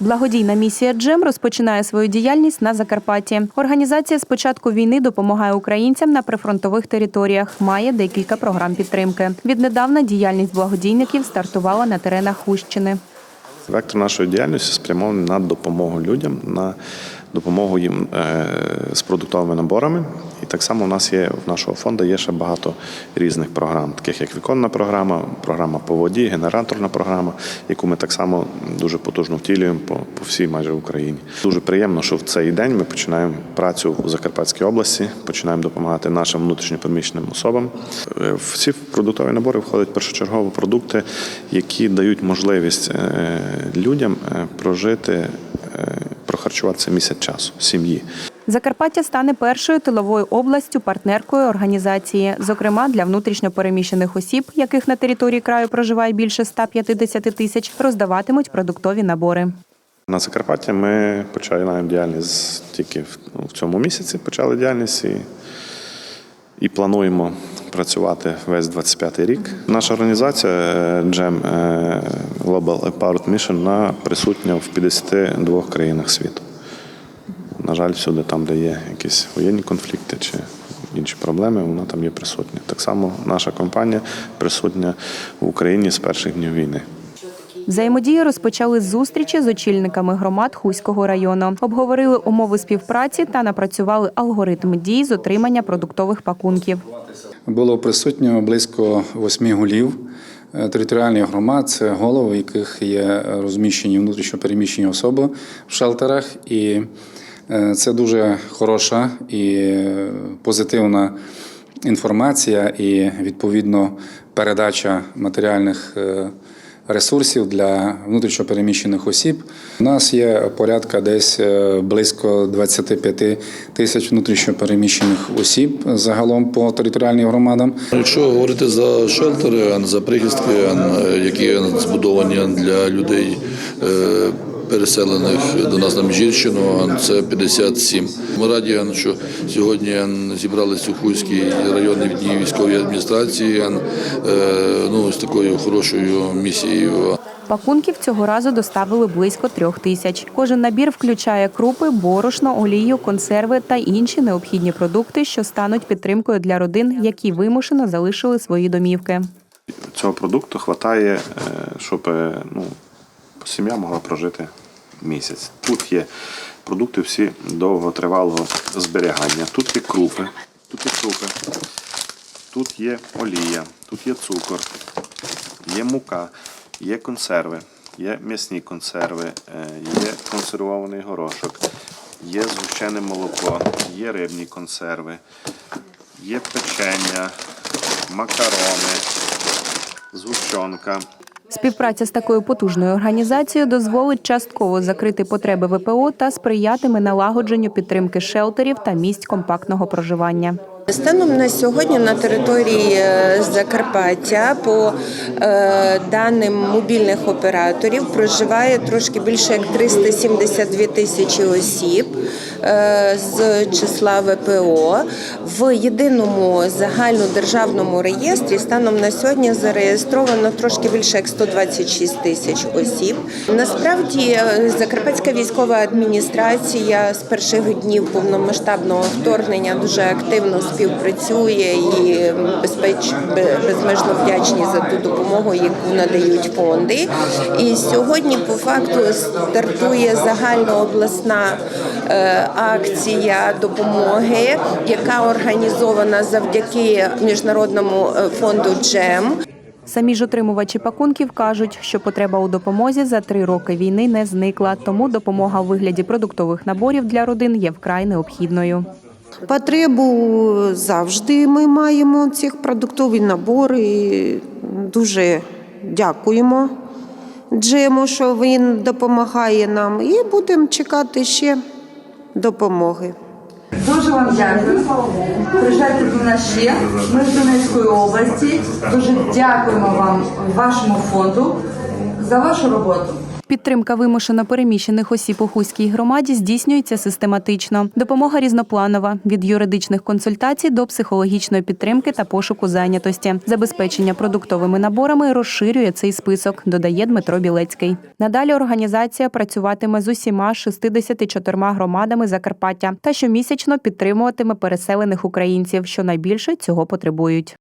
Благодійна місія Джем розпочинає свою діяльність на Закарпатті. Організація з початку війни допомагає українцям на прифронтових територіях. Має декілька програм підтримки. Віднедавна діяльність благодійників стартувала на теренах Хущини. Вектор нашої діяльності спрямований на допомогу людям, на допомогу їм е, з продуктовими наборами. Так само у нас є в нашого фонду є ще багато різних програм, таких як віконна програма, програма по воді, генераторна програма, яку ми так само дуже потужно втілюємо по, по всій майже Україні. Дуже приємно, що в цей день ми починаємо працю у Закарпатській області, починаємо допомагати нашим внутрішньопереміщеним особам. Е, В ці продуктові набори входять першочергово продукти, які дають можливість е, людям е, прожити, прохарчуватися місяць часу сім'ї. Закарпаття стане першою тиловою областю партнеркою організації, зокрема для внутрішньопереміщених осіб, яких на території краю проживає більше 150 тисяч, роздаватимуть продуктові набори. На Закарпатті ми починаємо діяльність тільки в, ну, цьому місяці. Почали діяльність і, і плануємо працювати весь 25-й рік. Наша організація е, GEM е, Global Empowered Mission присутня в 52 країнах світу. На жаль, всюди, там, де є якісь воєнні конфлікти чи інші проблеми, вона там є присутня. Так само наша компанія присутня в Україні з перших днів війни. Взаємодію розпочали з зустрічі з очільниками громад Хуського району. Обговорили умови співпраці та напрацювали алгоритм дій з отримання продуктових пакунків. Було присутньо близько восьми голів е, територіальних громад. Це голови, в яких є розміщені внутрішньо переміщені особи в шелтерах. І це дуже хороша і е, позитивна інформація, і відповідно передача матеріальних. е, Ресурсів для внутрішньопереміщених осіб у нас є порядка десь е, близько 25 тисяч внутрішньопереміщених осіб загалом по територіальним громадам. Якщо говорити за шелтери, за прихистки, які збудовані для людей е, переселених до нас на Міжгірщину, а це 57. Ми раді, що сьогодні а, зібралися у Хуйській районній відділі військової адміністрації е, ну, з такою хорошою місією. Пакунків цього разу доставили близько трьох тисяч. Кожен набір включає крупи, борошно, олію, консерви та інші необхідні продукти, що стануть підтримкою для родин, які вимушено залишили свої домівки. цього продукту вистачає, щоб е, ну, сім'я могла прожити місяць. Тут є продукти всі довготривалого зберігання. Тут є крупи, тут є крупи, тут є олія, тут є цукор, є мука, є консерви, є м'ясні консерви, е, є консервований горошок, є згущене молоко, є рибні консерви, є печення, макарони, згущенка. Співпраця з такою потужною організацією дозволить частково закрити потреби ВПО та сприятиме налагодженню підтримки шелтерів та місць компактного проживання. Станом на сьогодні на території е, Закарпаття по е, даним мобільних операторів проживає трошки більше як 372 тисячі осіб е, з числа ВПО. В єдиному загальнодержавному реєстрі станом на сьогодні зареєстровано трошки більше як 126 тисяч осіб. Насправді Закарпатська військова адміністрація з перших днів повномасштабного вторгнення дуже активно співпрацює і безпеч безмежно вдячні за ту допомогу, яку надають фонди. І сьогодні, по факту, стартує загальнообласна е, акція допомоги, яка організована завдяки міжнародному е, фонду Джем. Самі ж отримувачі пакунків кажуть, що потреба у допомозі за три роки війни не зникла, тому допомога у вигляді продуктових наборів для родин є вкрай необхідною. Потребу завжди ми маємо цих продуктові набори. Дуже дякуємо Джему, що він допомагає нам, і будемо чекати ще допомоги. Дуже вам дякую. Приїжджайте до нас ще. Ми з Донецької області. Дуже дякуємо вам, вашому фонду, за вашу роботу. Підтримка вимушено переміщених осіб у Хуській громаді здійснюється систематично. Допомога різнопланова від юридичних консультацій до психологічної підтримки та пошуку зайнятості. Забезпечення продуктовими наборами розширює цей список, додає Дмитро Білецький. Надалі організація працюватиме з усіма 64 громадами Закарпаття та щомісячно підтримуватиме переселених українців, що найбільше цього потребують.